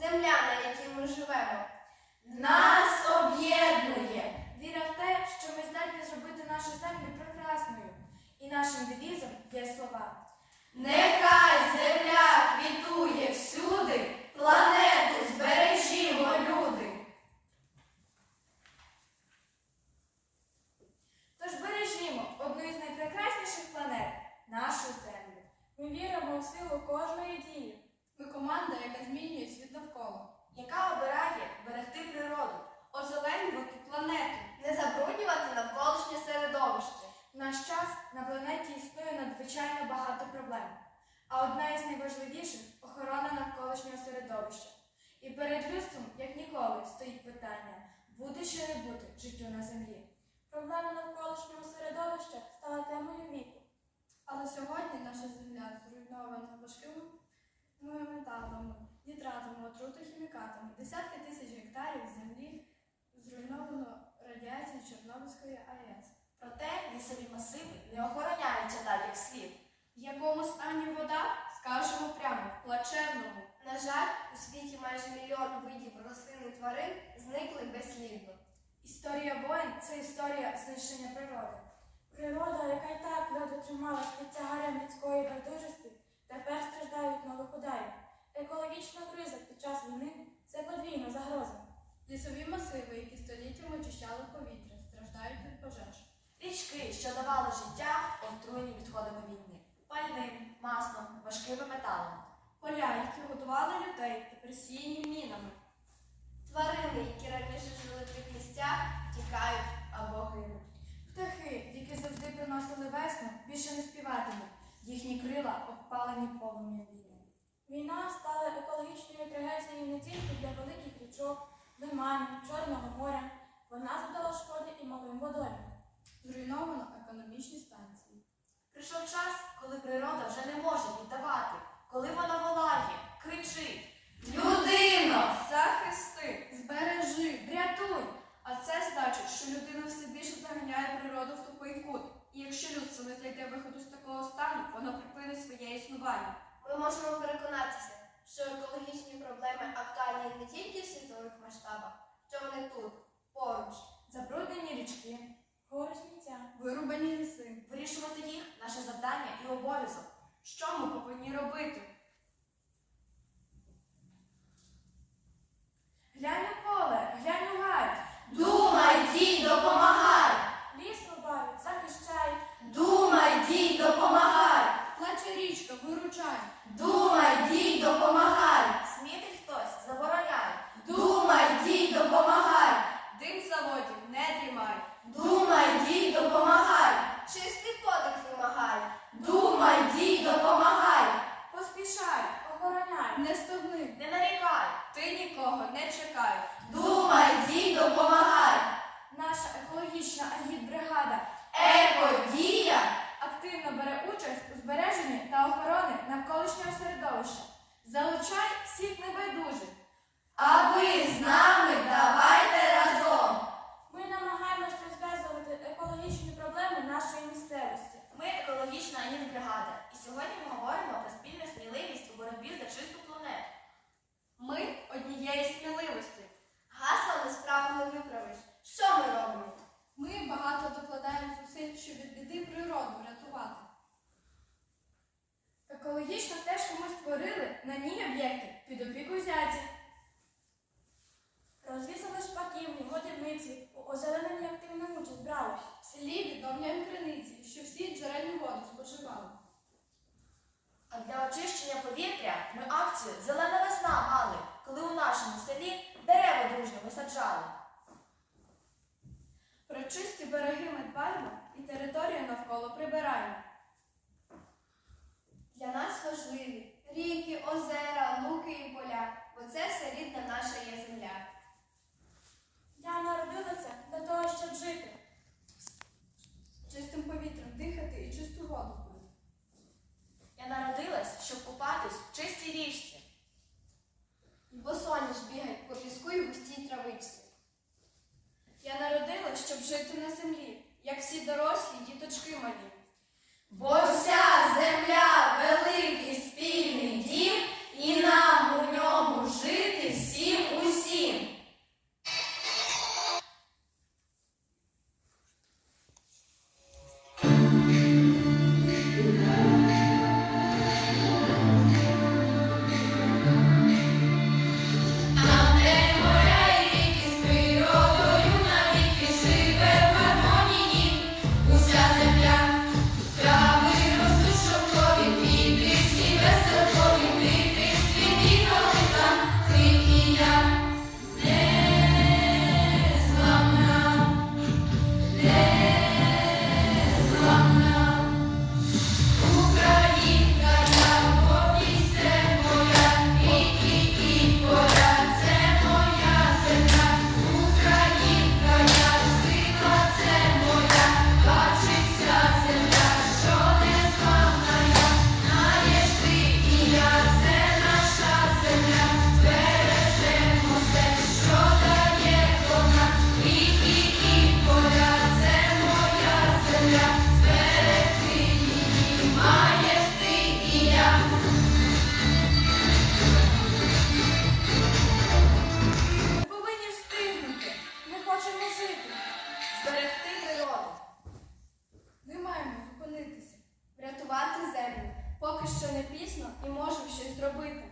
земля, на якій ми живемо. Нас об'єднує. віра в те, що ми здатні зробити нашу землю прекрасною. І нашим девізом є слова. Нехай навколишнього. І перед людством, як ніколи, стоїть питання бути чи не бути життю на землі. Проблема навколишнього середовища стала темою віку. Але сьогодні наша земля зруйнована важкими металами, нітратами, отрутохімікатами. Десятки тисяч гектарів землі зруйновано радіацією Чорнобильської АЕС. Проте лісові масиви не охороняються так, як слід. В якому стані вода, скажемо прямо, в плачевному. На жаль, у світі майже мільйон видів рослин і тварин зникли безслідно. Історія воїн це історія знищення природи. Природа, яка й так ледве трималась під тягарем людської байдужості, тепер страждає від нових ударів. Екологічна криза під час війни це подвійна загроза. Лісові масиви, які століттями очищали повітря, страждають від пожеж. Річки, що давали життя, отруєні відходами війни, пальним, маслом, важкими металами. Поля, які годували людей, тепер мінами. Тварини, які раніше жили в тих місцях, тікають або гинуть. Птахи, які завжди приносили весну, більше не співатимуть. Їхні крила обпалені полум'ям війни. Війна стала екологічною трагедією не тільки для великих річок, лиманів, Чорного моря. Вона завдала шкоди і малим водоймам. Зруйновано економічні станції. Прийшов час, коли природа вже не може віддавати, коли вона волає, кричить. Людино! Захисти, збережи, врятуй! А це значить, що людина все більше заганяє природу в тупий кут. І якщо людство не знайде виходу з такого стану, воно припинить своє існування. Ми можемо переконатися, що екологічні проблеми актуальні не тільки в світових масштабах, що вони тут, поруч. Забруднені річки, гори сміття, вирубані ліси. Вирішувати їх наше завдання і обов'язок. Що ми повинні робити? Глянь під опікою зяті. Розвісили шпаківні, годівниці, у озелененні активну участь брали. В селі відновлюємо криниці, що всі джерельну воду споживали. А для очищення повітря ми акцію Зелена весна мали, коли у нашому селі дерева дружно висаджали. Про чисті береги ми дбаємо і територію навколо прибираємо. Для нас важливі ріки, озера, луки і поля, бо це все рідна наша є земля. Я народилася для того, щоб жити. Чистим повітрям дихати і чисту воду пити. Я народилась, щоб купатись в чистій річці. Бо соняш бігать по піску і густій травичці. Я народилась, щоб жити на землі, як всі дорослі діточки малі. Бо вся земля великий поки що не пізно і можемо щось зробити.